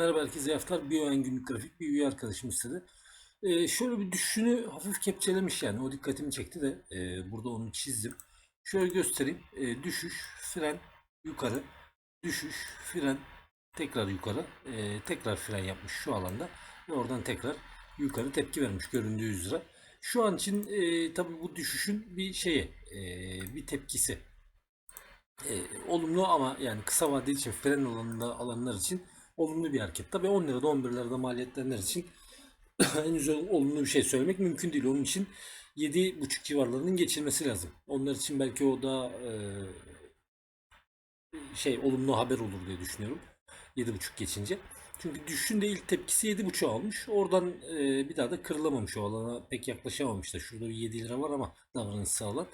Merhaba herkese haftalar. BioN günlük grafik bir üye arkadaşım istedi. Ee, şöyle bir düşüşünü hafif kepçelemiş yani. O dikkatimi çekti de e, burada onu çizdim. Şöyle göstereyim. E, düşüş, fren, yukarı. Düşüş, fren, tekrar yukarı. E, tekrar fren yapmış şu alanda. Ve oradan tekrar yukarı tepki vermiş göründüğü üzere. Şu an için e, tabii bu düşüşün bir şeye, e, bir tepkisi. E, olumlu ama yani kısa vadeli için fren alanında alanlar için olumlu bir hareket. Tabii 10 lirada 11 lirada maliyetlenenler için henüz olumlu bir şey söylemek mümkün değil. Onun için 7,5 civarlarının geçilmesi lazım. Onlar için belki o da e, şey olumlu haber olur diye düşünüyorum. 7,5 geçince. Çünkü düşüşün de ilk tepkisi 7,5 almış. Oradan e, bir daha da kırılamamış o alana pek yaklaşamamış da. Şurada bir 7 lira var ama davranışsal alan.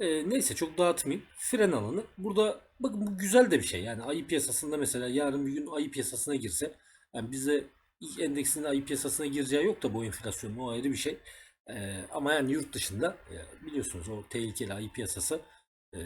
E, neyse çok dağıtmayayım. Fren alanı. Burada bakın bu güzel de bir şey. Yani ayı piyasasında mesela yarın bir gün ayı piyasasına girse yani bize ilk endeksinin ayı piyasasına gireceği yok da bu enflasyonun o ayrı bir şey. E, ama yani yurt dışında e, biliyorsunuz o tehlikeli ayı piyasası e,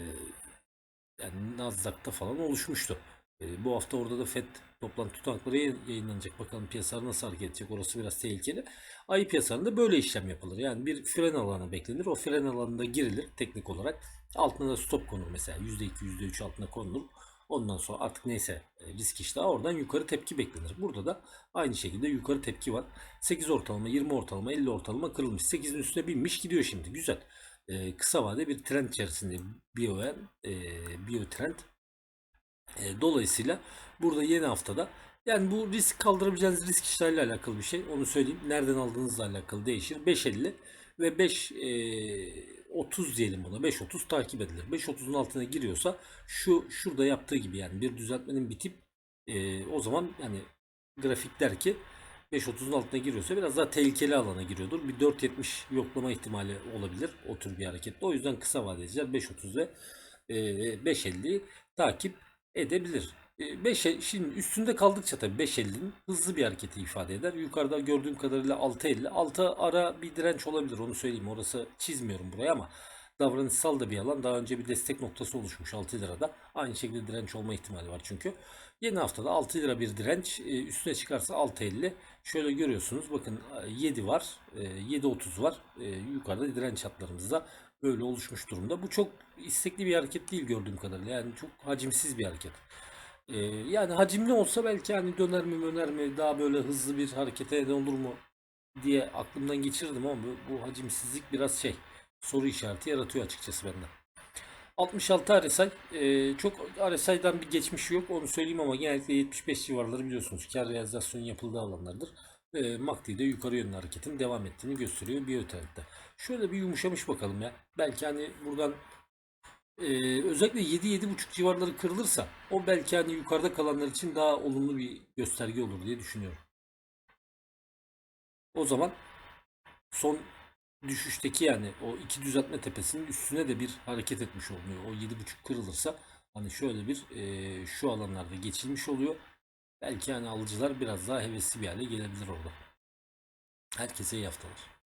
yani Nasdaq'ta falan oluşmuştu. E, bu hafta orada da FED toplantı tutanakları yayın- yayınlanacak. Bakalım piyasalar nasıl hareket edecek. Orası biraz tehlikeli. Ayı piyasalarında böyle işlem yapılır. Yani bir fren alanı beklenir. O fren alanında girilir teknik olarak. Altına da stop konur mesela. %2, %3 altına konulur. Ondan sonra artık neyse e, risk iştahı oradan yukarı tepki beklenir. Burada da aynı şekilde yukarı tepki var. 8 ortalama, 20 ortalama, 50 ortalama kırılmış. 8'in üstüne binmiş gidiyor şimdi. Güzel. E, kısa vade bir trend içerisinde BioN, e, BioTrend e, dolayısıyla burada yeni haftada yani bu risk kaldırabileceğiniz risk işleriyle alakalı bir şey. Onu söyleyeyim. Nereden aldığınızla alakalı değişir. 5.50 ve 5 e, 30 diyelim buna. 5.30 takip edilir. 5.30'un altına giriyorsa şu şurada yaptığı gibi yani bir düzeltmenin bitip e, o zaman yani grafik der ki 5.30'un altına giriyorsa biraz daha tehlikeli alana giriyordur. Bir 4.70 yoklama ihtimali olabilir o tür bir harekette. O yüzden kısa vadeciler 5.30 ve e, 5.50'yi takip edebilir. 5 şimdi üstünde kaldıkça tabii 5.50'nin hızlı bir hareketi ifade eder. Yukarıda gördüğüm kadarıyla 6.50. 6 ara bir direnç olabilir onu söyleyeyim. Orası çizmiyorum buraya ama davranışsal da bir alan. Daha önce bir destek noktası oluşmuş 6 lirada. Aynı şekilde direnç olma ihtimali var çünkü. Yeni haftada 6 lira bir direnç. e, Üstüne çıkarsa 6.50. Şöyle görüyorsunuz bakın e, 7 var. e, 7.30 var. E, Yukarıda direnç hatlarımızda böyle oluşmuş durumda. Bu çok istekli bir hareket değil gördüğüm kadarıyla. Yani çok hacimsiz bir hareket. Yani hacimli olsa belki hani döner mi döner mi daha böyle hızlı bir harekete neden olur mu diye aklımdan geçirdim ama bu, bu hacimsizlik biraz şey soru işareti yaratıyor açıkçası bende. 66 RSI e, çok RSI'dan bir geçmişi yok onu söyleyeyim ama genellikle 75 civarları biliyorsunuz kar realizasyonu yapıldığı alanlardır. E, MACD'de yukarı yönlü hareketin devam ettiğini gösteriyor biyotrendde. Şöyle bir yumuşamış bakalım ya. Belki hani buradan ee, özellikle 7-7.5 civarları kırılırsa o belki hani yukarıda kalanlar için daha olumlu bir gösterge olur diye düşünüyorum. O zaman son düşüşteki yani o iki düzeltme tepesinin üstüne de bir hareket etmiş oluyor. O 7.5 kırılırsa hani şöyle bir e, şu alanlarda geçilmiş oluyor. Belki hani alıcılar biraz daha hevesli bir hale gelebilir orada. Herkese iyi haftalar.